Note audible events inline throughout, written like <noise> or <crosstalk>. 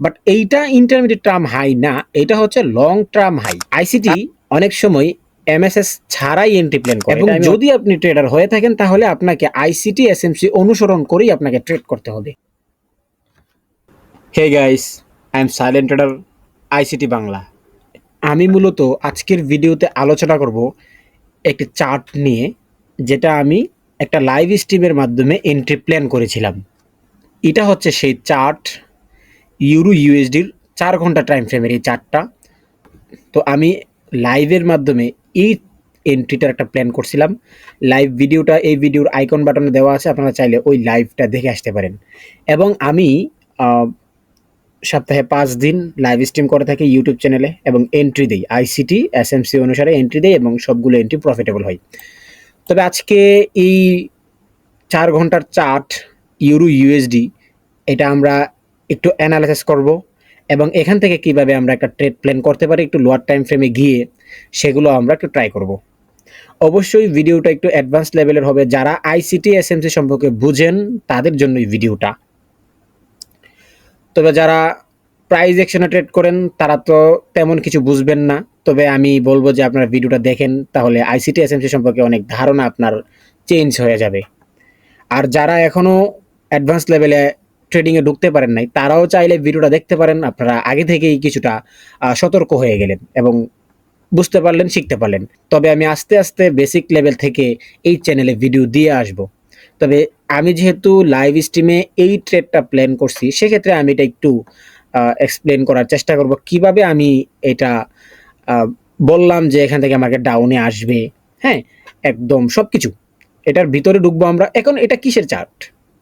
But এইটা intermediate term high না এটা হচ্ছে লং টার্ম হাই আইসিটি অনেক সময় এমএসএস ছাড়াই এন্ট্রি প্ল্যান করে। এবং যদি আপনি ট্রেডার হয়ে থাকেন তাহলে আপনাকে আইসিটি এসএমসি অনুসরণ করেই আপনাকে ট্রেড করতে হবে। Hey guys I am silent trader ICT Bangla. আমি মূলত আজকের ভিডিওতে আলোচনা করব একটি চার্ট নিয়ে যেটা আমি একটা লাইভ স্ট্রিমের মাধ্যমে এন্ট্রি প্ল্যান করেছিলাম। এটা হচ্ছে সেই চার্ট ইউরো ইউএসডির চার ঘণ্টা টাইম ফ্রেমের এই চার্টটা তো আমি লাইভের মাধ্যমে এই এন্ট্রিটার একটা প্ল্যান করছিলাম। লাইভ ভিডিওটা এই ভিডিওর আইকন বাটনে দেওয়া আছে, আপনারা চাইলে ওই লাইভটা দেখে আসতে পারেন। এবং আমি সপ্তাহে পাঁচ দিন লাইভ স্ট্রিম করে থাকি ইউটিউব চ্যানেলে এবং এন্ট্রি দিই। আইসিটি এসএমসি অনুসারে এন্ট্রি দিই এবং সবগুলো এন্ট্রি প্রফিটেবল হয়। তবে আজকে এই চার ঘণ্টার চার্ট ইউরো ইউএসডি এটা আমরা একটু অ্যানালাইসিস করব এবং এখান থেকে কীভাবে আমরা একটা ট্রেড প্ল্যান করতে পারি, একটু লোয়ার টাইম ফ্রেমে গিয়ে সেগুলো আমরা একটু ট্রাই করব। অবশ্যই ভিডিওটা একটু অ্যাডভান্স লেভেলের হবে। যারা আইসিটি এসএমসি সম্পর্কে বুঝেন, তাদের জন্য এই ভিডিওটা তবে যারা প্রাইজ একশনে ট্রেড করেন, তারা তো তেমন কিছু বুঝবেন না। তবে আমি বলব যে আপনারা ভিডিওটা দেখেন, তাহলে আইসিটি এসএমসি সম্পর্কে অনেক ধারণা আপনার চেঞ্জ হয়ে যাবে। আর যারা এখনও অ্যাডভান্স লেভেলে ট্রেডিংয়ে ঢুকতে পারেন নাই, তারাও চাইলে ভিডিওটা দেখতে পারেন, আপনারা আগে থেকেই কিছুটা সতর্ক হয়ে গেলেন এবং বুঝতে পারলেন, শিখতে পারলেন। তবে আমি আস্তে আস্তে বেসিক লেভেল থেকে এই চ্যানেলে ভিডিও দিয়ে আসব। তবে আমি যেহেতু লাইভ স্ট্রিমে এই ট্রেডটা প্ল্যান করছি, সেক্ষেত্রে আমি এটা একটু এক্সপ্লেন করার চেষ্টা করব। কীভাবে আমি এটা বললাম যে এখান থেকে আমাকে ডাউনে আসবে হ্যাঁ একদম সব কিছু এটার ভিতরে ঢুকবো আমরা। এখন এটা কিসের চার্ট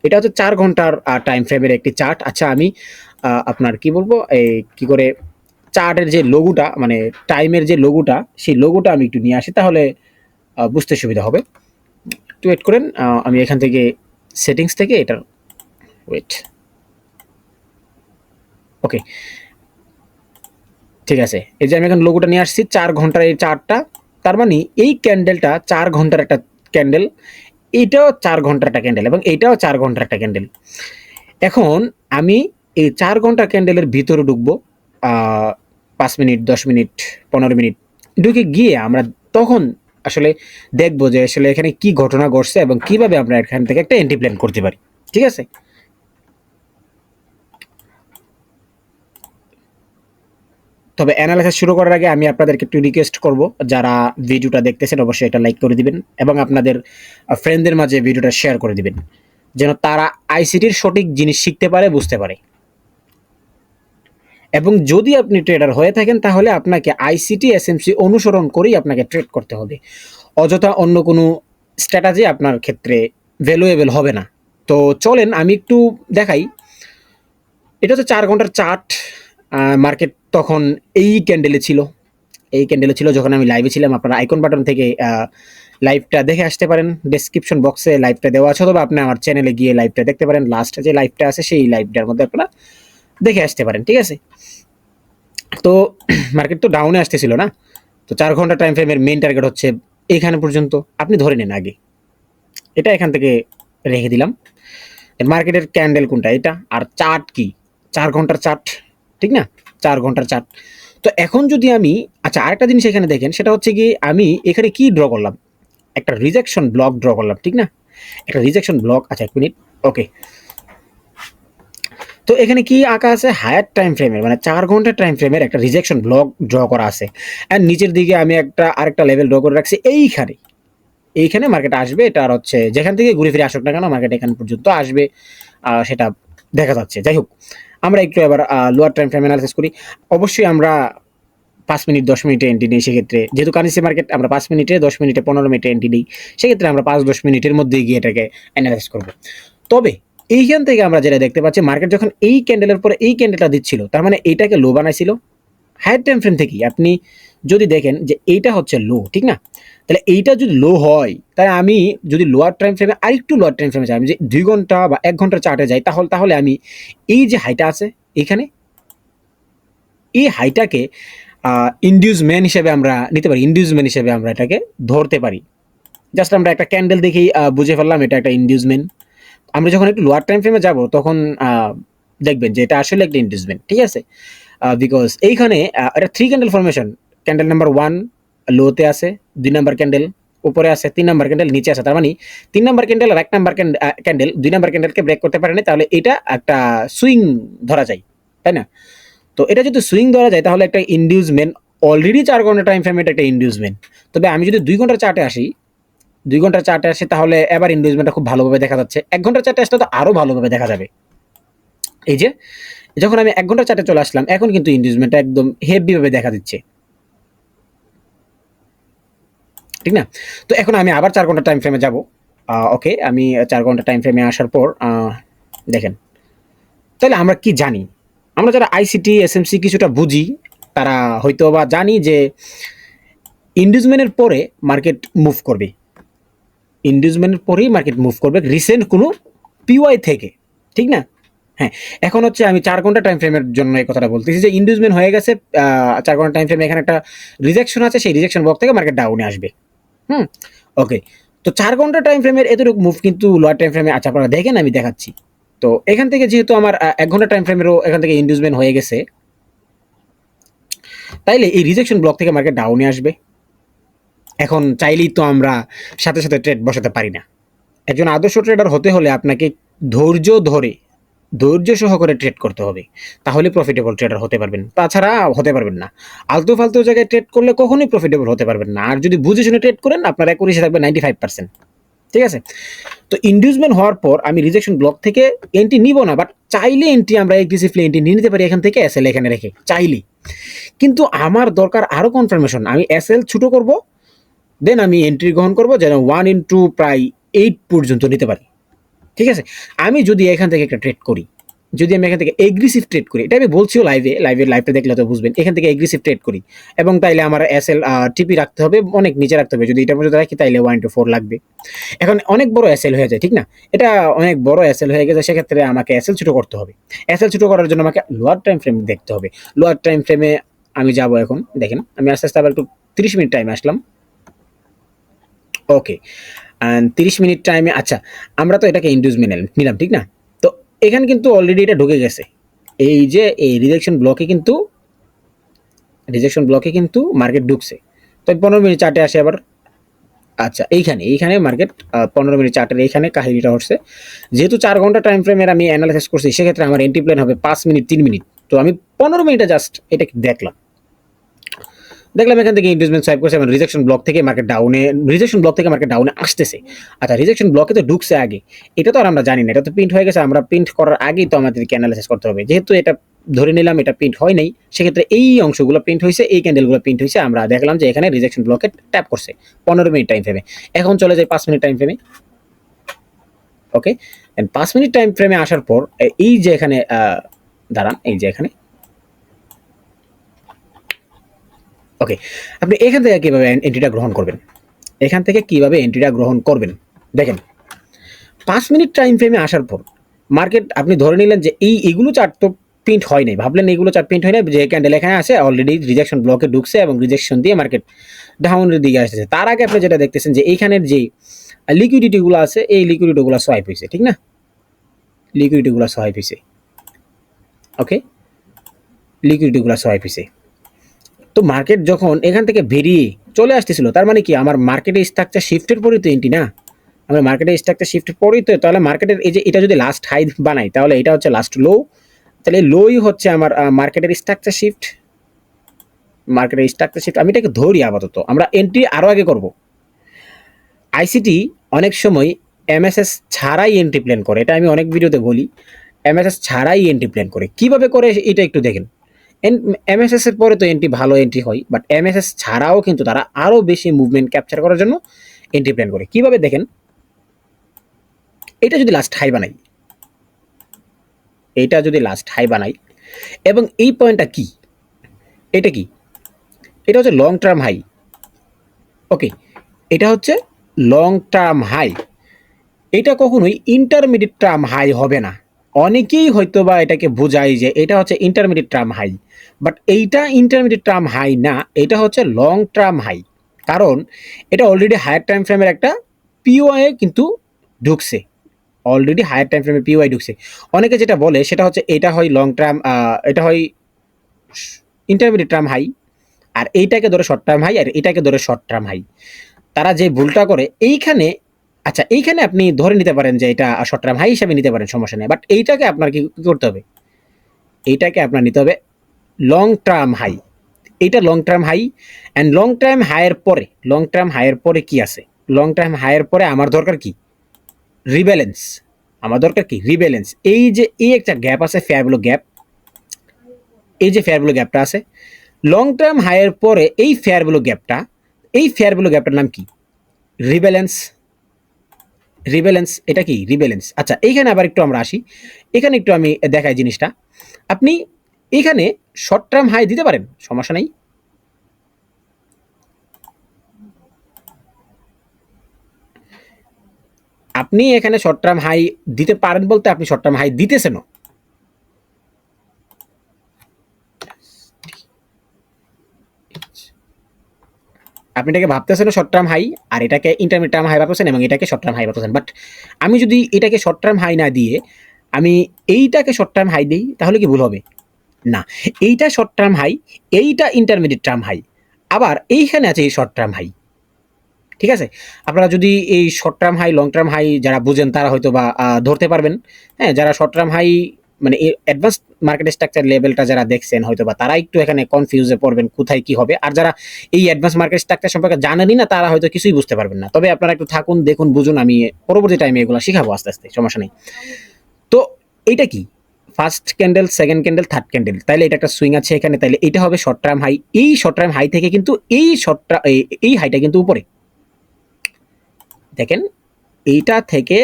এটা হচ্ছে চার ঘণ্টার টাইম ফ্রেমের একটি চার্ট আচ্ছা আমি আপনার কি বলব এই কি করে চার্টের যে লোগোটা মানে টাইমের যে লোগোটা সেই লোগোটা আমি একটু নিয়ে আসি, তাহলে বুঝতে সুবিধা হবে। একটু ওয়েট করেন আমি এখান থেকে সেটিংস থেকে এটার ওয়েট ওকে ঠিক আছে। এই যে আমি এখন লোগোটা নিয়ে আসছি, চার ঘণ্টার এই চার্টটা তার মানে এই ক্যান্ডেলটা চার ঘণ্টার একটা ক্যান্ডেল এইটাও চার ঘণ্টার একটা ক্যান্ডেল এবং এইটাও চার ঘণ্টার একটা ক্যান্ডেল এখন আমি এই চার ঘণ্টা ক্যান্ডেলের ভিতরে ঢুকবো পাঁচ মিনিট, দশ মিনিট, পনেরো মিনিট। ঢুকে গিয়ে আমরা তখন আসলে দেখব যে আসলে এখানে কি ঘটনা ঘটছে এবং কীভাবে আমরা এখান থেকে একটা এন্ট্রি প্ল্যান করতে পারি। ঠিক আছে? তবে অ্যানালাইসিস শুরু করার আগে আমি আপনাদেরকে একটু রিকোয়েস্ট করব, যারা ভিডিওটা দেখতেছেন অবশ্যই এটা লাইক করে দিবেন এবং আপনাদের ফ্রেন্ডদের মাঝে ভিডিওটা শেয়ার করে দিবেন, যেন তারা আইসিটির সঠিক জিনিস শিখতে পারে, বুঝতে পারে। এবং যদি আপনি ট্রেডার হয়ে থাকেন, তাহলে আপনাকে আইসিটি এসএমসি অনুসরণ করেই আপনাকে ট্রেড করতে হবে। অযথা অন্য কোনো স্ট্র্যাটাজি আপনার ক্ষেত্রে ভ্যালুয়েবল হবে না। তো চলেন, আমি একটু দেখাই। এটা হচ্ছে চার ঘণ্টার চার্ট মার্কেট তখন এই ক্যান্ডেলে ছিল। এই ক্যান্ডেলে ছিল যখন আমি লাইভে ছিলাম। আপনারা আইকন বাটন থেকে লাইভটা দেখে আসতে পারেন। ডেসক্রিপশন বক্সে লাইভটা দেওয়া আছে, অথবা আপনি আমার চ্যানেলে গিয়ে লাইভটা দেখতে পারেন। লাস্টে যে লাইভটা আছে, সেই লাইভটার মধ্যে আপনারা দেখে আসতে পারেন, ঠিক আছে? তো <clears throat> মার্কেট তো ডাউনে আসতেছিল না। তো চার ঘণ্টা টাইম ফ্রেমের মেইন টার্গেট হচ্ছে এখানে পর্যন্ত। আপনি ধরে নেন আগে। এটা এখান থেকে রেখে দিলাম। মার্কেটের ক্যান্ডেল কোনটা? এটা। আর চার্ট কি? চার ঘণ্টার চার্ট ঠিক না? চার ঘণ্টার চার্ট তো এখন যদি আমি আচ্ছা আরেকটা জিনিস এখানে দেখেন, সেটা হচ্ছে কি আমি এখানে কি ড্র করলাম? একটা রিজেকশন ব্লক ড্র করলাম, ঠিক না? একটা রিজেকশন ব্লক আচ্ছা এক মিনিট ওকে তো এখানে কি আঁকা আছে? হায়ার টাইম ফ্রেমের মানে চার ঘণ্টার টাইম ফ্রেমের একটা রিজেকশন ব্লক ড্র করা আছে। অ্যান্ড নিচের দিকে আমি একটা, আরেকটা লেভেল ড্র করে রাখছি এইখানে। এইখানে মার্কেট আসবে, এটা আর হচ্ছে, যেখান থেকে ঘুরে ফিরে আসুক না কেন মার্কেট এখান পর্যন্ত আসবে। সেটা দেখা যাচ্ছে। যাই হোক আমরা একটু এবার লোয়ার টাইম ফ্রেম অ্যানালাইসিস করি। অবশ্যই আমরা পাঁচ মিনিট, দশ মিনিটে এন্ট্রি নিই, সেক্ষেত্রে যেহেতু কারেন্সি মার্কেট আমরা পাঁচ মিনিটে, দশ মিনিটে, পনেরো মিনিটে এন্ট্রি নিই, সেক্ষেত্রে আমরা পাঁচ, দশ মিনিটের মধ্যে গিয়ে এটাকে অ্যানালাইস করব। তবে এইখান থেকে আমরা যেটা দেখতে পাচ্ছি মার্কেট যখন এই ক্যান্ডেলের পরে এই ক্যান্ডেলটা দিচ্ছিল, তার মানে এইটাকে লো বানাইছিল। হায়ার টাইম ফ্রেম থেকেই আপনি যদি দেখেন যে এইটা হচ্ছে লো ঠিক না? তাহলে এইটা যদি লো হয়, তাহলে আমি যদি লোয়ার টাইম ফ্রেমে আরেকটু লোয়ার টাইম ফ্রেমে যাই, আমি যে দুই ঘণ্টা বা এক ঘণ্টার চার্টে যাই, তাহলে তাহলে আমি এই যে হাইটা আছে এখানে, এই হাইটাকে ইন্ডিউসম্যান হিসেবে আমরা নিতে পারি ইন্ডিউসম্যান হিসেবে আমরা এটাকে ধরতে পারি। জাস্ট আমরা একটা ক্যান্ডেল দেখেই বুঝে ফেললাম এটা একটা ইন্ডিউসমেন্ট আমরা যখন একটু লোয়ার টাইম ফ্রেমে যাব, তখন দেখবেন যে এটা আসলে একটা ইন্ডুসমেন্ট ঠিক আছে? বিকজ এইখানে এটা three candle formation candle number one লোতে আছে, দুই নাম্বার ক্যান্ডেল উপরে আছে তিন নাম্বার ক্যান্ডেল নিচে আছে। তার মানে তিন নাম্বার ক্যান্ডেল আর এক নাম্বার ক্যান্ডেল দুই নাম্বার ক্যান্ডেলকে ব্রেক করতে পারেনি, তাহলে এটা একটা সুইং ধরা যায়, তাই না? তো এটা যদি সুইং ধরা যায়, তাহলে একটা ইন্ডিউসমেন্ট অলরেডি চার ঘণ্টা টাইম ফ্রেমে একটা ইন্ডিউসমেন্ট তবে আমি যদি দুই ঘণ্টার চার্টে আসি, দুই ঘণ্টার চার্টে আসি, তাহলে এবার ইন্ডিউসমেন্টটা খুব ভালোভাবে দেখা যাচ্ছে। এক ঘণ্টার চার্টে আসলে তো আরও ভালোভাবে দেখা যাবে। এই যে, যখন আমি এক ঘণ্টার চার্টে চলে আসলাম, এখন কিন্তু ইন্ডিউসমেন্টটা একদম হেভিভাবে দেখা দিচ্ছে। ঠিক না? তো এখন আমি আবার চার ঘণ্টা টাইম ফ্রেমে যাব। ওকে আমি চার ঘণ্টা টাইম ফ্রেমে আসার পর দেখেন। তাহলে আমরা কি জানি? আমরা যারা আইসিটি এসএমসি কিছুটা বুঝি, তারা হয়তো বা জানি যে ইন্ডিউজমেন্টের পরে মার্কেট মুভ করবে। ইন্ডিউজমেন্টের পরেই মার্কেট মুভ করবে রিসেন্ট কোনো পিওয়াই থেকে, ঠিক না? হ্যাঁ এখন হচ্ছে আমি চার ঘণ্টা টাইম ফ্রেমের জন্য এই কথাটা বলতেছি যে ইন্ডিউজমেন্ট হয়ে গেছে চার ঘণ্টা টাইম ফ্রেমে এখানে একটা রিজেকশন আছে, সেই রিজেকশন বক্স থেকে মার্কেট ডাউনে আসবে। হুম। ওকে তো চার ঘণ্টা টাইম ফ্রেমের এতটুকু মুভ কিন্তু লোয়ার টাইম ফ্রেমে আচ্ছা আপনারা দেখেন, আমি দেখাচ্ছি। তো এখান থেকে যেহেতু আমার এক ঘণ্টা টাইম ফ্রেমেরও এখান থেকে ইন্ডিউসমেন্ট হয়ে গেছে। তাইলে এই রিজেকশন ব্লক থেকে মার্কেট ডাউনে আসবে। এখন চাইলেই তো আমরা সাথে সাথে ট্রেড বসাতে পারি না। একজন আদর্শ ট্রেডার হতে হলে আপনাকে ধৈর্য ধরে ধৈর্য সহকারে ট্রেড করতে হবে। তাহলে প্রফিটেবল ট্রেডার হতে পারবেন। তাছাড়া হতে পারবেন না। আলতু ফালতু জায়গায় ট্রেড করলে কখনোই প্রফিটেবল হতে পারবেন না। আর যদি বুঝে শুনে ট্রেড করেন, আপনার অ্যাকুরেসি থাকবে নাইনটি ফাইভ পার্সেন্ট ঠিক আছে? তো ইন্ডিউসমেন্ট হওয়ার পর আমি রিজেকশন ব্লক থেকে এন্ট্রি নিব না বাট চাইলে এন্ট্রি আমরা এক এগ্রেসিভলি এন্ট্রি নিয়ে নিতে পারি এখান থেকে এস এল এখানে রেখে। চাইলে কিন্তু আমার দরকার আরও কনফার্মেশন আমি এস এল ছোটো করব দেন আমি এন্ট্রি গ্রহণ করব, যেন ওয়ান ইন্টু প্রায় এইট পর্যন্ত নিতে পারি। ঠিক আছে? আমি যদি এখান থেকে একটা ট্রেড করি, যদি আমি এখান থেকে এগ্রেসিভ ট্রেড করি, এটা আমি বলছিও লাইভে লাইভে লাইভটা দেখলে তো বুঝবেন, এখান থেকে এগ্রেসিভ ট্রেড করি। এবং তাইলে আমার এস এল টিপি রাখতে হবে, অনেক নিচে রাখতে হবে, যদি এটা পর্যন্ত রাখি, তাইলে ওয়ান টু ফোর লাগবে। এখন অনেক বড় এস এল হয়ে যায়, ঠিক না? এটা অনেক বড় এস এল হয়ে গেছে, সেক্ষেত্রে আমাকে এস এল ছোটো করতে হবে। এস এল ছোটো করার জন্য আমাকে লোয়ার টাইম ফ্রেম দেখতে হবে। লোয়ার টাইম ফ্রেমে আমি যাব এখন, দেখেন, আমি আস্তে আস্তে আবার একটু তিরিশ মিনিট টাইম আসলাম। ওকে তিরিশ মিনিট টাইমে আচ্ছা আমরা তো এটাকে ইন্ডিউসমেন্ট নিলাম ঠিক না? তো এখানে কিন্তু অলরেডি এটা ঢুকে গেছে। এই যে, এই রিজেকশন ব্লকে কিন্তু রিজেকশন ব্লকে কিন্তু মার্কেট ঢুকছে। তো পনেরো মিনিট চার্টে আসে আবার। আচ্ছা এইখানে এইখানে মার্কেট পনেরো মিনিট চার্টের এইখানে কাহিনীটা হচ্ছে, যেহেতু চার ঘণ্টা টাইম ফ্রেমের আমি অ্যানালাইসিস করছি, সেক্ষেত্রে আমার এন্ট্রি প্ল্যান হবে পাঁচ মিনিট, তিন মিনিট। তো আমি পনেরো মিনিটে জাস্ট এটা দেখলাম। দেখলাম এখান থেকে ইনভেস্টমেন্ট সোয়াইপ করছে এবং রিজেকশন ব্লক থেকে মার্কেট ডাউনে রিজেকশন ব্লক থেকে মার্কেট ডাউনে আসতেছে। আচ্ছা রিজেকশন ব্লকে তো ঢুকছে আগে। এটা তো আর আমরা জানি না। এটা তো প্রিন্ট হয়ে গেছে। আমরা প্রিন্ট করার আগেই তো আমাদেরকে অ্যানালাইসিস করতে হবে। যেহেতু এটা ধরে নিলাম, এটা প্রিন্ট হয় নাই, সেক্ষেত্রে এই অংশগুলো প্রিন্ট হয়েছে, এই ক্যান্ডেলগুলো প্রিন্ট হয়েছে। আমরা দেখলাম যে এখানে রিজেকশন ব্লকে ট্যাপ করছে পনেরো মিনিট টাইম ফ্রেমে এখন চলে যায় পাঁচ মিনিট টাইম ফ্রেমে ওকে পাঁচ মিনিট টাইম ফ্রেমে আসার পর, এই যে এখানে দাঁড়ান, এই যে এখানে ওকে আপনি এখান থেকে কীভাবে এন্ট্রিটা গ্রহণ করবেন? এখান থেকে কীভাবে এন্ট্রিটা গ্রহণ করবেন? দেখেন, পাঁচ মিনিট টাইম ফ্রেমে আসার পর মার্কেট আপনি ধরে নিলেন যে এই, এগুলো চার্ট তো প্রিন্ট হয় নাই। ভাবলেন এগুলো চার্ট প্রিন্ট হয় না যে ক্যান্ডেল এখানে আছে অলরেডি রিজেকশন ব্লকে ঢুকছে এবং রিজেকশন দিয়ে মার্কেট ডাউনের দিকে আসতেছে তার আগে আপনি যেটা দেখতেছেন যে এইখানের যে লিকুইডিটিগুলো আছে, এই লিকুইডিটিগুলো সোয়াইপ হয়েছে, ঠিক না? লিকুইডিটিগুলো সোয়াইপ হয়েছে। ওকে লিকুইডিটিগুলো সোয়াইপ হয়েছে। তো মার্কেট যখন এখান থেকে বেরিয়ে চলে আসতেছিল, তার মানে কি? আমার মার্কেটে স্ট্রাকচার শিফটের পরেই তো এন্ট্রি না? আমার মার্কেটে স্ট্রাকচার শিফটের পরেই তো, তাহলে মার্কেটের এই যে এটা যদি লাস্ট হাই বানাই, তাহলে এটা হচ্ছে লাস্ট লো তাহলে লোই হচ্ছে আমার মার্কেটের স্ট্রাকচার শিফট মার্কেটের স্ট্রাকচার শিফট আমি এটাকে ধরি আপাতত, আমরা এন্ট্রি আরও আগে করব। আইসিটি অনেক সময় এমএসএস ছাড়াই এন্ট্রি প্ল্যান করে, এটা আমি অনেক ভিডিওতে বলি এমএসএস ছাড়াই এন্ট্রি প্ল্যান করে। কীভাবে করে, এটা একটু দেখেন। এমএসএস এর পরে তো এন্ট্রি ভালো এন্ট্রি হয় বাট এমএসএস ছাড়াও কিন্তু তারা আরও বেশি মুভমেন্ট ক্যাপচার করার জন্য এন্ট্রি প্ল্যান করে। কীভাবে দেখেন? এটা যদি লাস্ট হাই বানাই। এটা যদি লাস্ট হাই বানাই, এবং এই পয়েন্টটা কি? এটা কি? এটা হচ্ছে লং টার্ম হাই ওকে এটা হচ্ছে লং টার্ম হাই এটা কখনোই ইন্টারমিডিয়েট টার্ম হাই হবে না। অনেকেই হয়তো বা এটাকে বোঝায় যে এটা হচ্ছে ইন্টারমিডিয়েট টার্ম হাই বাট এইটা ইন্টারমিডিয়েট টার্ম হাই না, এটা হচ্ছে লং টার্ম হাই কারণ এটা অলরেডি হায়ার টাইম ফ্রেমের একটা পিওআই কিন্তু ঢুকছে অলরেডি হায়ার টাইম ফ্রেমে পিওয়াই ঢুকছে। অনেকে যেটা বলে সেটা হচ্ছে এটা হয় লং টার্ম এটা হয় ইন্টারমিডিয়েট টার্ম হাই আর এইটাকে ধরে শর্ট টার্ম হাই আর এটাকে ধরে শর্ট টার্ম হাই তারা যে ভুলটা করে, এইখানে আচ্ছা এইখানে আপনি ধরে নিতে পারেন যে এটা শর্ট টার্ম হাই হিসাবে নিতে পারেন, সমস্যা নেই। বাট এইটাকে আপনার কি করতে হবে? এইটাকে আপনার নিতে হবে লং টার্ম হাই এইটা long term high and long term হাইয়ের পরে লং টার্ম হাইয়ের পরে কি আছে? লং টার্ম হাইয়ের পরে আমার দরকার কি? রিব্যালেন্স আমার দরকার কি? রিব্যালেন্স এই যে, এই একটা গ্যাপ আছে ফেয়ারগুলো গ্যাপ এই যে ফেয়ারগুলো গ্যাপটা আছে লং টার্ম হাইয়ের পরে এই ফেয়ারগুলো গ্যাপটা এই ফেয়ারগুলো গ্যাপটার নাম কি? রিব্যালেন্স রিব্যালেন্স এটা কি? রিবেলেন্স আচ্ছা এইখানে আবার একটু আমরা আসি। এখানে একটু আমি দেখাই জিনিসটা। আপনি এখানে শর্ট টার্ম হাই দিতে পারেন, সমস্যা নেই। আপনি এখানে শর্ট টার্ম হাই দিতে পারেন বলতে আপনি শর্ট টার্ম হাই দিতেছেনও। আপনি এটাকে ভাবতেছেন শর্ট টার্ম হাই আর এটাকে ইন্টারমিডিয়েট টার্ম হাই ভাবতেছেন এবং এটাকে শর্ট টার্ম হাই ভাবতেছেন। বাট আমি যদি এটাকে শর্ট টার্ম হাই না দিয়ে আমি এইটাকে শর্ট টার্ম হাই দিই, তাহলে কি ভুল হবে? না, এইটা শর্ট টার্ম হাই এইটা ইন্টারমিডিয়েট টার্ম হাই আবার এইখানে আছে এই শর্ট টার্ম হাই ঠিক আছে? আপনারা যদি এই short term high long term high যারা বুঝেন, তারা হয়তো বা ধরতে পারবেন। হ্যাঁ যারা শর্ট টার্ম হাই মানে অ্যাডভান্স মার্কেট স্ট্রাকচার লেভেলটা যারা দেখছেন হয়তো বা তারা একটু এখানে কনফিউজে পড়বেন কোথায় কি হবে। আর যারা এই অ্যাডভান্স মার্কেট স্ট্রাকচার সম্পর্কে জানেনই না, তারা হয়তো কিছুই বুঝতে পারবেন না। তবে আপনারা একটু থাকুন, দেখুন, বুঝুন, আমি পরবর্তী টাইমে এগুলো শিখাবো আস্তে আস্তে, সমস্যা নেই। তো এইটা কি? First candle second candle third candle তাহলে এটা একটা সুইং আছে এখানে তাহলে এটা হবে শর্ট টার্ম হাই এই শর্ট টার্ম হাই থেকে কিন্তু এই শর্ট এই হাইটা কিন্তু উপরে। দেখেন, এইটা থেকে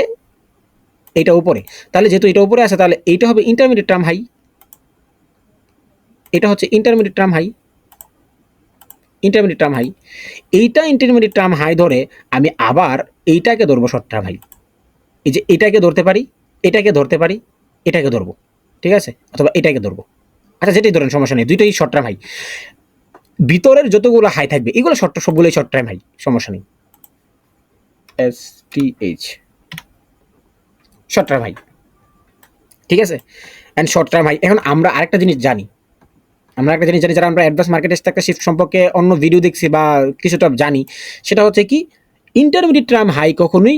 এইটা উপরে। তাহলে যেহেতু এটা উপরে আছে, তাহলে এইটা হবে ইন্টারমিডিয়েট টার্ম হাই এটা হচ্ছে intermediate term high intermediate term high এইটা ইন্টারমিডিয়েট টার্ম হাই ধরে আমি আবার এইটাকে ধরবো শর্ট টার্ম হাই এই যে এটাকে ধরতে পারি, এটাকে ধরতে পারি, এটাকে ধরবো। ঠিক আছে? অথবা এটাকে ধরবো। আচ্ছা যেটাই ধরেন, সমস্যা নেই। দুইটাই শর্ট টার্ম হাই ভিতরের যতগুলো হাই থাকবে, এগুলো শর্ট সবগুলোই শর্ট টার্ম হাই সমস্যা নেই। S T H short high ঠিক আছে? অ্যান্ড শর্ট টার্ম এখন আমরা আরেকটা জিনিস জানি। আমরা একটা জিনিস জানি, যারা আমরা অ্যাডভান্স মার্কেট একটা শিফট সম্পর্কে অন্য ভিডিও দেখছি বা কিছুটা জানি, সেটা হচ্ছে কি ইন্টারমিডিয়েট টার্ম হাই কখনোই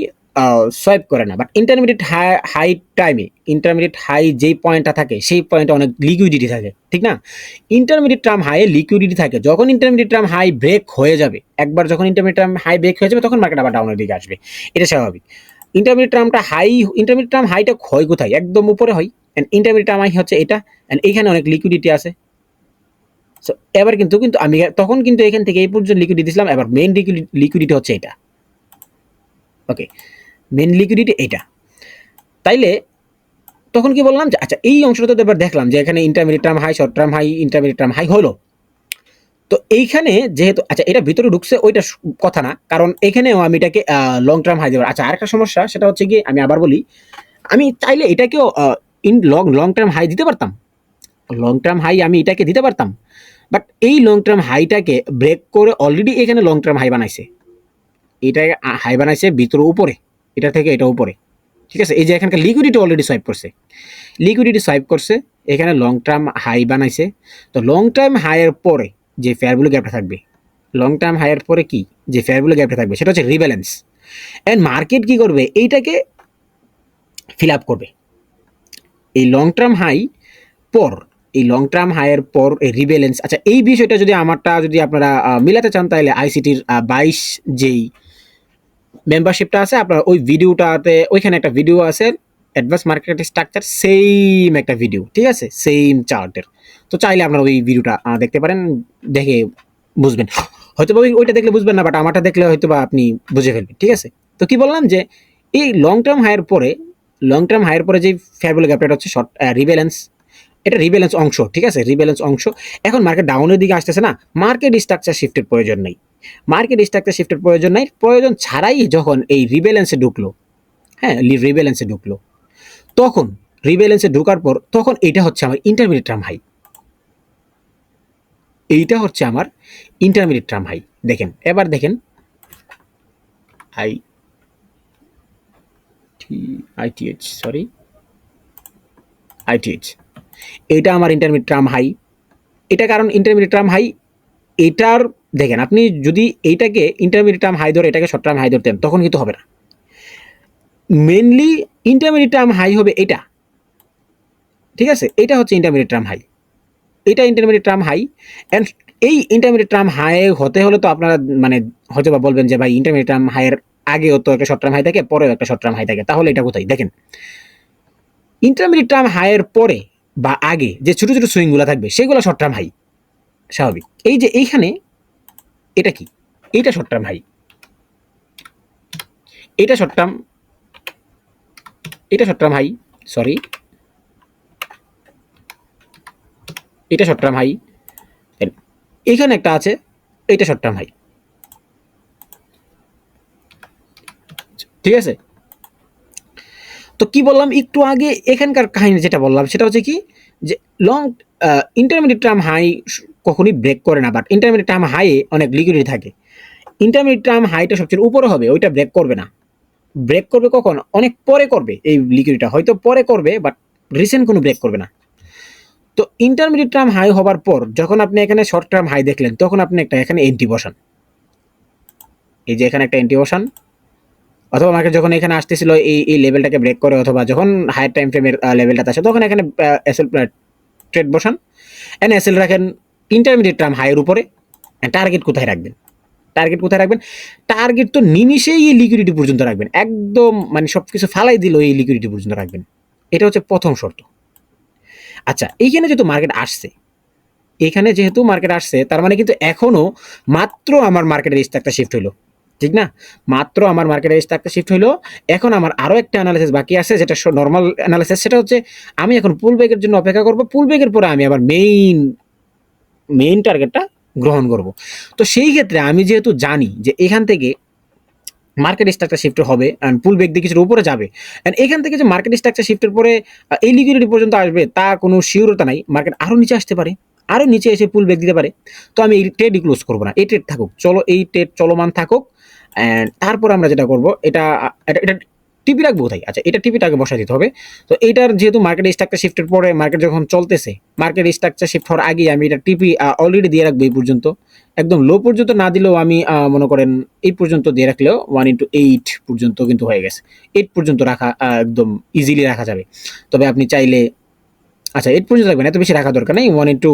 সোয়াইপ করে না। বাট ইন্টারমিডিয়েট হাই হাই টাইমে ইন্টারমিডিয়েট হাই যেই পয়েন্টটা থাকে, সেই পয়েন্টে অনেক লিকুইডিটি থাকে, ঠিক না? ইন্টারমিডিয়েট টার্ম হাইয়ে লিকুইডিটি থাকে। যখন ইন্টারমিডিয়েট টার্ম হাই ব্রেক হয়ে যাবে, একবার যখন ইন্টারমিডিয়েট টার্ম হাই ব্রেক হয়ে যাবে, তখন মার্কেট আবার ডাউনের দিকে আসবে। এটা স্বাভাবিক। ইন্টারমিডিয়েট টার্মটা হাই ইন্টারমিডিয়েট টার্ম হাইটা হয় কোথায়? একদম উপরে হয় অ্যান্ড ইন্টারমিডিয়েট টার্ম হাই হচ্ছে এটা অ্যান্ড এখানে অনেক লিকুইডিটি আছে। সো এবার কিন্তু কিন্তু আমি তখন কিন্তু এখান থেকে এই পর্যন্ত লিকুইডিটি দিয়েছিলাম এবার মেইন লিকুইডিটি হচ্ছে এটা। ওকে মেন লিকুইডিটি এটা। তাইলে, তখন কি বললাম যে আচ্ছা এই অংশটা তো এবার দেখলাম যে এখানে intermediate term high short term high intermediate term high হলো। তো এইখানে যেহেতু আচ্ছা এটা ভিতরে ঢুকছে ওইটা কথা না। কারণ এখানেও আমি এটাকে লং টার্ম হাই দেবো। আচ্ছা আরেকটা সমস্যা, সেটা হচ্ছে কি আমি আবার বলি, আমি চাইলে এটাকেও in long long term high দিতে পারতাম। লং টার্ম হাই আমি এটাকে দিতে পারতাম। বাট এই লং টার্ম হাইটাকে ব্রেক করে অলরেডি এখানে লং টার্ম হাই বানাইছে। এটাকে হাই বানাইছে ভিতরে উপরে। এটা থেকে এটা উপরে। ঠিক আছে? এই যে এখানকার লিকুইডিটি অলরেডি সোয়াইপ করছে। লিকুইডিটি সোয়াইপ করছে, এখানে লং টার্ম হাই বানাইছে। তো লং টার্ম হাইয়ের পরে যে ফেয়ারগুলো গ্যাপটা থাকবে। লং টার্ম হাইয়ের পরে কি? যে ফেয়ারগুলো গ্যাপটা থাকবে, সেটা হচ্ছে রিব্যালেন্স অ্যান্ড মার্কেট কি করবে? এইটাকে ফিল আপ করবে। এই লং টার্ম হাই পর, এই লং টার্ম হাইয়ের পর এই রিবেলেন্স আচ্ছা এই বিষয়টা যদি আমারটা যদি আপনারা মিলাতে চান, তাহলে আইসিটির বাইশ যেই মেম্বারশিপটা আছে, আপনার ওই ভিডিওটাতে ওইখানে একটা ভিডিও আছে অ্যাডভান্স মার্কেট স্ট্রাকচার সেম একটা ভিডিও ঠিক আছে? সেম চার্টের তো চাইলে আপনারা ওই ভিডিওটা দেখতে পারেন, দেখে বুঝবেন। হয়তো বা ওইটা দেখলে বুঝবেন না বাট আমারটা দেখলে হয়তো বা আপনি বুঝে ফেলবেন, ঠিক আছে? তো কি বললাম যে, এই লং টার্ম হাইয়ের পরে লং টার্ম হাইয়ের পরে যে ফেয়ারবুল গ্যাপটা হচ্ছে শর্ট রিব্যালেন্স এটা রিব্যালেন্স অংশ, ঠিক আছে? রিব্যালেন্স অংশ। এখন মার্কেট ডাউনের দিকে আসতেছে না মার্কেট স্ট্রাকচার শিফটের প্রয়োজন নেই। মার্কেট স্ট্রাকচার শিফটের প্রয়োজন নাই, প্রয়োজন ছাড়াই যখন এই রিব্যালেন্সে ঢুকলো হ্যাঁ রিব্যালেন্সে ঢুকলো তখন রিব্যালেন্সে ঢোকার পর তখন এটা হচ্ছে আমার ইন্টারমিডিয়েট টার্ম হাই এইটা হচ্ছে আমার ইন্টারমিডিয়েট টার্ম হাই দেখেন, এবার দেখেন আই টি আইটিএইচ সরি আইটিএইচ এটা আমার ইন্টারমিডিয়েট ট্রাম হাই এটা কারণ ইন্টারমিডিয়েট ট্রাম হাই এটার, দেখেন, আপনি যদি এইটাকে ইন্টারমিডিয়েট ট্রাম হাই ধরে, এটাকে শর্ট টার্ম হাই ধরতেন, তখন কিন্তু হবে না। মেনলি ইন্টারমিডিয়েট টার্ম হাই হবে এটা। ঠিক আছে? এটা হচ্ছে ইন্টারমিডিয়েট টার্ম হাই এটা ইন্টারমিডিয়েট টার্ম হাই অ্যান্ড এই ইন্টারমিডিয়েট টার্ম হাই হতে হলে তো আপনারা মানে হয়তো বা বলবেন যে ভাই ইন্টারমিডিয়েট টার্ম হাইয়ের আগেও তো একটা শর্ট টার্ম হাই থাকে, পরেও একটা শর্ট টার্ম হাই থাকে। তাহলে এটা কোথায়? দেখেন ইন্টারমিডিয়েট টার্ম হাইয়ের পরে বা আগে যে ছোটো ছোটো সুইংগুলো থাকবে, সেগুলো শর্ট টার্ম হাই স্বাভাবিক। এই যে এইখানে, এটা কি? এটা শর্ট টার্ম হাই এটা শর্ট টার্ম এটা শর্ট টার্ম হাই সরি এটা শর্ট টার্ম হাই এইখানে একটা আছে, এটা শর্ট টার্ম হাই ঠিক আছে? তো কি বললাম একটু আগে, এখানকার কাহিনী যেটা বললাম, সেটা হচ্ছে কি, যে লং ইন্টারমিডিয়েট টার্ম হাই কখনই ব্রেক করে না বাট ইন্টারমিডিয়েট টার্ম হাইয়ে অনেক লিকুইডিটি থাকে। ইন্টারমিডিয়েট টার্ম হাইটা সবচেয়ে উপরে হবে, ওইটা ব্রেক করবে না। ব্রেক করবে কখন? অনেক পরে করবে এই লিকুইডিটা হয়তো পরে করবে বাট রিসেন্ট কোনো ব্রেক করবে না। তো ইন্টারমিডিয়েট টার্ম হাই হবার পর, যখন আপনি এখানে শর্ট টার্ম হাই দেখলেন, তখন আপনি একটা এখানে এন্টি বসান। এই যে এখানে একটা এন্টি বসান। অথবা মার্কেট যখন এখানে আসতেছিল, এই এই লেভেলটাকে ব্রেক করে, অথবা যখন হায়ার টাইম ফ্রেমের লেভেলটাতে আসে, তখন এখানে এসএল ট্রেড বসান। এন্ড এসএল রাখেন ইন্টারমিডিয়েট টার্ম হাইয়ের উপরে। টার্গেট কোথায় রাখবেন? টার্গেট কোথায় রাখবেন? টার্গেট তো নিমিশেই এই লিকুইডিটি পর্যন্ত রাখবেন। একদম মানে সব কিছু ফালাই দিল এই লিকুইডিটি পর্যন্ত রাখবেন। এটা হচ্ছে প্রথম শর্ত। আচ্ছা এইখানে যেহেতু মার্কেট আসছে, এখানে যেহেতু মার্কেট আসছে, তার মানে কিন্তু এখনও মাত্র আমার মার্কেটের স্ট্যাকটা শিফট হইল। ঠিক না? মাত্র আমার মার্কেটের স্ট্যাকটা শিফট হইল। এখন আমার আরও একটা অ্যানালিসিস বাকি আছে, যেটা নর্মাল অ্যানালিসিস সেটা হচ্ছে আমি এখন পুল ব্যাগের জন্য অপেক্ষা করব। পুল ব্যাগের পরে আমি আবার মেইন মেইন টার্গেটটা গ্রহণ করব। তো সেই ক্ষেত্রে আমি যেহেতু জানি যে এখান থেকে মার্কেট স্ট্রাকচার শিফট হবে অ্যান্ড পুল ব্যাক দিয়ে কিছুর উপরে যাবে অ্যান্ড এখান থেকে যে মার্কেট স্ট্রাকচার শিফটের পরে এই লিকুইডিটি পর্যন্ত আসবে তা কোনো শিওরতা নাই। মার্কেট আরও নিচে আসতে পারে আরও নিচে এসে পুল ব্যাক দিতে পারে। তো আমি এই ট্রেডই ক্লোজ করব না, এই ট্রেড থাকুক, চলো এই ট্রেড চলমান থাকুক অ্যান্ড তারপর আমরা যেটা করব, এটা এটা টিপি রাখব কোথায়? আচ্ছা এটা টিপিটাকে বসা দিতে হবে। তো এইটার যেহেতু মার্কেট স্ট্রাকচার শিফটের পরে মার্কেট যখন চলতেছে মার্কেট স্ট্রাকচার শিফট হওয়ার আগে আমি এটা টিপি অলরেডি দিয়ে রাখব এই পর্যন্ত। একদম লো পর্যন্ত না দিলেও আমি মনে করেন এই পর্যন্ত দিয়ে রাখলেও ওয়ান ইন্টু এইট পর্যন্ত কিন্তু হয়ে গেছে। এইট পর্যন্ত রাখা একদম ইজিলি রাখা যাবে। তবে আপনি চাইলে আচ্ছা এইট পর্যন্ত রাখবেন, এত বেশি রাখা দরকার নেই। One into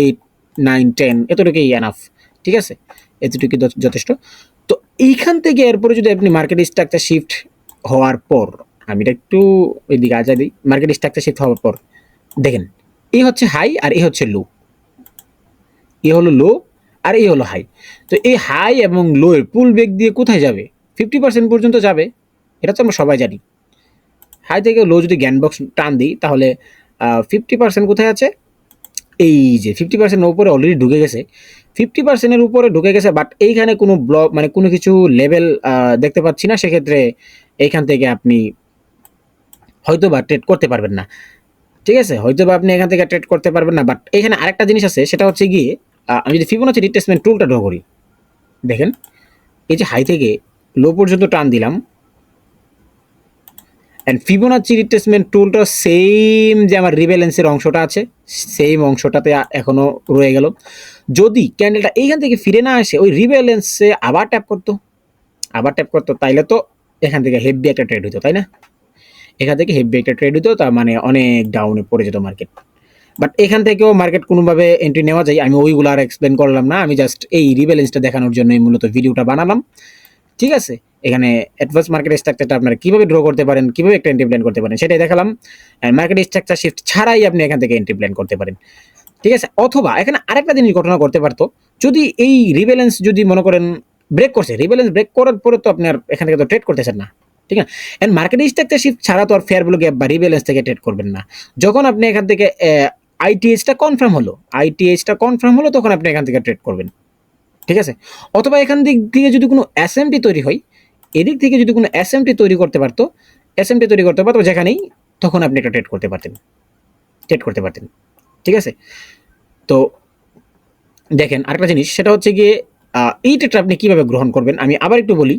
eight nine ten এতটুকুই এনাফ ঠিক আছে? এতটুকুই যথেষ্ট। তো এইখান থেকে এরপরে যদি আপনি মার্কেট স্ট্রাকচার শিফট হওয়ার পর, আমি এটা একটু এদিকে আজা দিই মার্কেট স্ট্রাকচার শিফট হওয়ার পর। দেখেন এই হচ্ছে হাই আর এই হচ্ছে লো এ হলো লো আর এই হলো হাই তো এই হাই এবং লো এর পুল বেগ দিয়ে কোথায় যাবে? ফিফটি পার্সেন্ট পর্যন্ত যাবে। এটা তো আমরা সবাই জানি। হাই থেকে লো যদি জ্ঞান বক্স টান দিই, তাহলে ফিফটি পার্সেন্ট কোথায় আছে? এই যে ফিফটি পার্সেন্টের উপরে অলরেডি ঢুকে গেছে। ফিফটি পার্সেন্টের উপরে ঢুকে গেছে বাট এইখানে কোনো ব্লক মানে কোনো কিছু লেভেল দেখতে পাচ্ছি না। সেক্ষেত্রে এইখান থেকে আপনি হয়তো বা ট্রেড করতে পারবেন না। ঠিক আছে? হয়তো বা আপনি এখান থেকে ট্রেড করতে পারবেন না বাট এখানে আরেকটা জিনিস আছে, সেটা হচ্ছে গিয়ে আমি যদি ফিবোনাচি রিট্রেসমেন্ট টুলটা ড্র করি। দেখেন, এই যে হাই থেকে লো পর্যন্ত টান দিলাম। অ্যান্ড ফিবোনাচি রিট্রেসমেন্ট টুলটা সেম যে আমার রিবেলেন্সের অংশটা আছে সেম অংশটাতে এখনও রয়ে গেল। যদি ক্যান্ডেলটা এইখান থেকে ফিরে না আসে, ওই রিবেলেন্সে আবার ট্যাপ করতো। আবার ট্যাপ করতো, তাইলে তো এখান থেকে হেভি একটা ট্রেড হতো তাই না? এখান থেকে হেভি একটা ট্রেড হতো তার মানে অনেক ডাউনে পড়ে যেত মার্কেট বাট এখান থেকেও মার্কেট কোনোভাবে এন্ট্রি নেওয়া যায়, আমি ওইগুলো আর এক্সপ্লেন করলাম না, আমি জাস্ট এই রিব্যালেন্সটা দেখানোর জন্যই মূলত ভিডিওটা বানালাম। ঠিক আছে? এখানে অ্যাডভান্স মার্কেট স্ট্রাকচারটা আপনারা কীভাবে ড্র করতে পারেন, কীভাবে একটা এন্ট্রি প্ল্যান করতে পারেন, সেটাই দেখালাম। মার্কেট স্ট্রাকচার শিফট ছাড়াই আপনি এখান থেকে এন্ট্রি প্ল্যান করতে পারেন। ঠিক আছে? অথবা এখানে আরেকটা জিনিস ঘটনা করতে পারতো, যদি এই রিব্যালেন্স যদি মনে করেন ব্রেক করছে রিব্যালেন্স ব্রেক করার পরে তো আপনি আর এখান থেকে তো ট্রেড করতেছেন না। ঠিক আছে? এন্ড মার্কেট স্ট্রাকচার শিফট ছাড়া তো আর ফেয়ার ভ্যালু গ্যাপ বা রিব্যালেন্স থেকে ট্রেড করবেন না। যখন আপনি এখান থেকে আইটিএইচটা কনফার্ম হলো আইটিএইচটা কনফার্ম হলো, তখন আপনি এখান থেকে ট্রেড করবেন। ঠিক আছে? অথবা এখান দিক দিয়ে যদি কোনো অ্যাসেম্বলি তৈরি হয় এদিক থেকে যদি কোনো অ্যাসেম্বলি তৈরি করতে পারতো অ্যাসেম্বলি তৈরি করতে পারতো যেখানেই, তখন আপনি একটা ট্রেড করতে পারতেন। ট্রেড করতে পারতেন। ঠিক আছে? তো দেখেন, আরেকটা জিনিস, সেটা হচ্ছে গিয়ে এই ট্রেডটা আপনি কীভাবে গ্রহণ করবেন? আমি আবার একটু বলি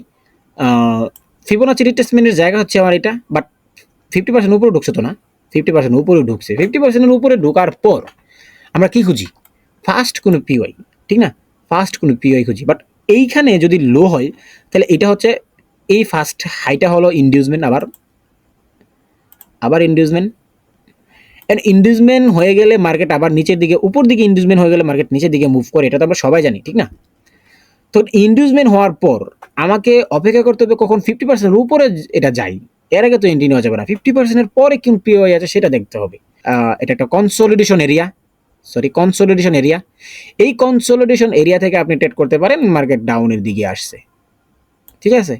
ফিবোনাচি রিট্রেসমেন্টের জায়গা হচ্ছে আমার এটা বাট ফিফটি পার্সেন্ট উপরে ঢুকছে তো না। ফিফটি পার্সেন্ট উপরে ঢুকছে। ফিফটি পার্সেন্টের উপরে ঢোকার পর আমরা কি খুঁজি? ফার্স্ট কোনো পিওয়াই ঠিক না? ফার্স্ট কোনো পিওয়াই খুঁজি। বাট এইখানে যদি লো হয়, তাহলে এটা হচ্ছে এই ফার্স্ট হাইটা হলো ইন্ডিউসমেন্ট আবার আবার ইন্ডিউসমেন্ট অ্যান্ড ইন্ডিউসমেন্ট হয়ে গেলে মার্কেট আবার নিচের দিকে, উপর দিকে ইন্ডিউসমেন্ট হয়ে গেলে মার্কেট নিচের দিকে মুভ করে, এটা তো আমরা সবাই জানি, ঠিক না? তো ইন্ডিউসমেন্ট হওয়ার পর আমাকে অপেক্ষা করতে হবে কখন ফিফটি পার্সেন্ট উপরে এটা যাই। এর আগে তো এন্ট্রি নেওয়া যাবে না। ফিফটি পার্সেন্টের পরে কোন হয়ে আছে সেটা দেখতে হবে। এটা একটা consolidation area sorry consolidation area এই কনসোলিডেশন এরিয়া থেকে আপনি ট্রেড করতে পারেন মার্কেট ডাউনের দিকে আসছে। ঠিক আছে?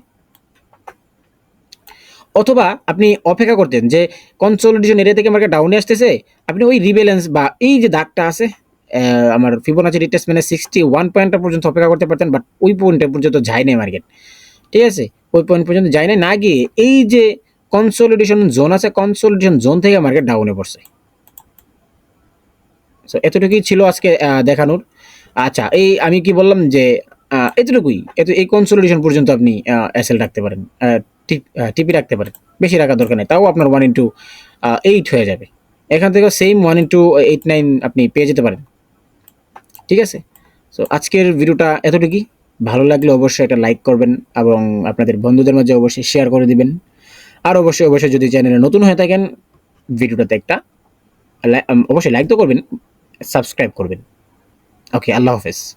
অথবা আপনি অপেক্ষা করতেন যে কনসোলিডেশন এরিয়া থেকে মার্কেট ডাউনে আসতেছে, আপনি ওই রিবেলেন্স বা এই যে দাগটা আছে আমার ফিবোনাচি রিটেসমেন্টে সিক্সটি ওয়ান পয়েন্টটা পর্যন্ত অপেক্ষা করতে পারতেন বাট ওই পয়েন্টে পর্যন্ত যায় নাই মার্কেট ঠিক আছে? ওই পয়েন্ট পর্যন্ত যায় নাই না গিয়ে এই যে কনসোলিডেশন জোন আছে কনসোলিডেশন জোন থেকে মার্কেট ডাউনে পড়ছে। সো এতটুকুই ছিল আজকে দেখানোর। আচ্ছা এই আমি কি বললাম যে এতটুকুই। এত, এই কনসোলিডেশন পর্যন্ত আপনি এসএল রাখতে পারেন। টিপ- রাখতে পারেন বেশি রাখার দরকার নেই। তাও আপনার ওয়ান ইন্টু এইট হয়ে যাবে। এখান থেকে same one into eight nine আপনি পেয়ে যেতে পারেন। ঠিক আছে? সো আজকের ভিডিওটা এতটুকুই। ভালো লাগলে অবশ্যই এটা লাইক করবেন এবং আপনাদের বন্ধুদের মাঝে অবশ্যই শেয়ার করে দিবেন। আর অবশ্যই অবশ্যই যদি চ্যানেলে নতুন হয়ে থাকেন, ভিডিওটাতে একটা অবশ্যই লাইক তো করবেন সাবস্ক্রাইব করবেন। ওকে আল্লাহ হাফেজ।